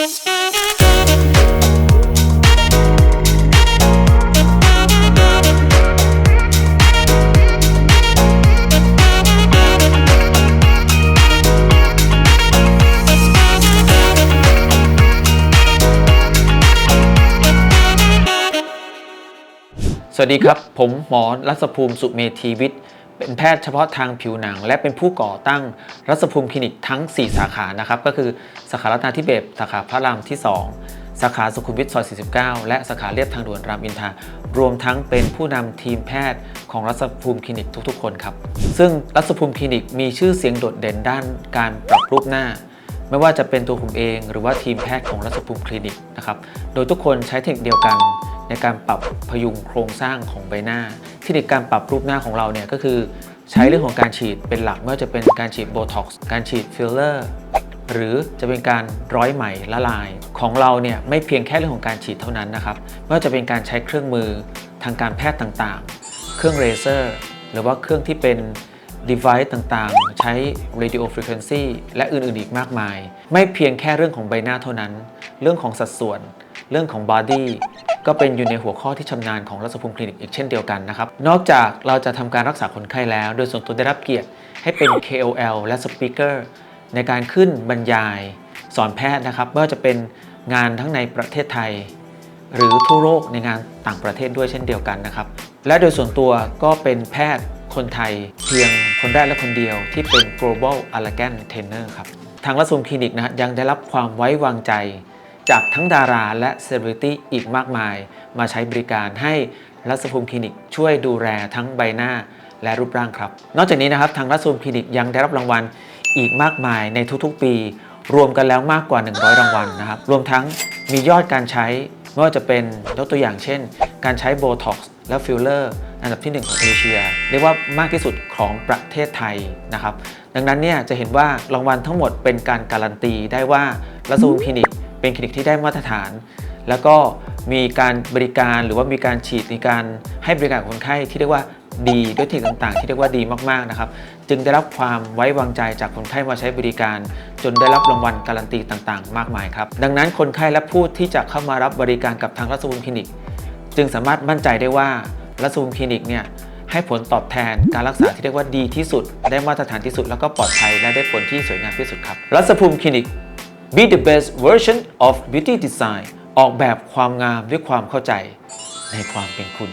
สวัสดีครับ ผมหมอรัศภูมิสุเมธีวิทย์ เป็นแพทย์เฉพาะทางผิวหนัง และเป็นผู้ก่อตั้งรัศภูมิคลินิกทั้ง 4 สาขานะครับ ก็คือสาขารัตนาธิเบศสาขาพระรามที่ 2 สาขาสุขุมวิทซอย 49 และสาขาเรียบทางด่วนรามอินทรารวมทั้งเป็นผู้นำทีมแพทย์ของรัศภูมิคลินิกทุกๆ คนครับ ซึ่งรัศภูมิคลินิกมีชื่อเสียงโดดเด่นด้านการปรับรูปหน้าไม่ว่าจะเป็นตัวผมเองหรือว่าทีมแพทย์ของรัศภูมิคลินิกนะครับ โดยทุกคนใช้เทคนิคเดียวกันในการปรับพยุงโครงสร้างของใบหน้า คนิคการปรับรูปหน้าของเราเนี่ยก็คือใช้เรื่องของการฉีดเป็นหลักไม่ว่าจะเป็นการฉีดโบท็อกซ์การฉีดฟิลเลอร์หรือจะเป็นการร้อยไหมละลาย ของเราเนี่ยไม่เพียงแค่เรื่องของการฉีดเท่านั้นนะครับไม่ว่าจะเป็นการใช้เครื่องมือทางการแพทย์ต่างๆ เครื่องเลเซอร์หรือว่าเครื่องที่เป็น device ต่างๆ ใช้ radio frequency และอื่นๆอีกมากมาย ไม่เพียงแค่เรื่องของใบหน้าเท่านั้น เรื่องของสัดส่วน เรื่องของ body ก็เป็นอยู่ในหัวข้อที่ชำนาญของรัศภูมิคลินิกอีกเช่นเดียวกันนะครับ นอกจากเราจะทำการรักษาคนไข้แล้ว โดยส่วนตัวได้รับเกียรติให้เป็น KOL และ Speaker ในการขึ้นบรรยายสอนแพทย์นะครับไม่ว่าจะเป็นงานทั้งในประเทศไทย หรือทั่วโลกในงานต่างประเทศด้วยเช่นเดียวกันนะครับ และโดยส่วนตัวก็เป็นแพทย์คนไทยเพียงคนแรกและคนเดียวที่เป็น global allergan trainer ครับ ทางรัศมคลินิกนะฮะยังได้รับความไว้วางใจ จากทั้งดาราและเซเลบริตี้อีกมากมาย มาใช้บริการให้รัศภูมิคลินิกช่วยดูแลทั้งใบหน้าและรูปร่างครับ นอกจากนี้นะครับทางรัศภูมิคลินิกยังได้รับรางวัลอีกมากมายในทุกๆ ปี รวมกันแล้วมากกว่า 100 รางวัลนะครับ รวมทั้งมียอดการใช้ไม่ว่าจะเป็นยกตัวอย่างเช่น การใช้โบท็อกซ์และฟิลเลอร์อันดับที่ 1 ของเอเชีย เรียกว่ามากที่สุดของประเทศไทยนะครับ ดังนั้นเนี่ยจะเห็นว่ารางวัลทั้งหมดเป็นการการันตีได้ว่ารัศภูมิคลินิก เป็นคลินิกที่ได้มาตรฐาน แล้วก็มีการบริการหรือว่ามีการฉีดในการให้บริการคนไข้ที่เรียกว่าดีด้วยเทคนิคต่างๆ ที่เรียกว่าดีมากๆนะครับ จึงได้รับความไว้วางใจจากคนไข้มาใช้บริการ จนได้รับรางวัลการันตีต่างๆ มากมายครับ ดังนั้นคนไข้และผู้ที่จะเข้ามารับบริการกับทางรัศภูมิคลินิก จึงสามารถมั่นใจได้ว่ารัศภูมิคลินิกเนี่ยให้ผลตอบแทนการรักษาที่เรียกว่าดีที่สุด ได้มาตรฐานที่สุดแล้วก็ปลอดภัยและได้ผลที่สวยงามที่สุดครับรัศภูมิคลินิก be the best version of beauty design ออกแบบความงามด้วยความเข้าใจในความเป็นคุณ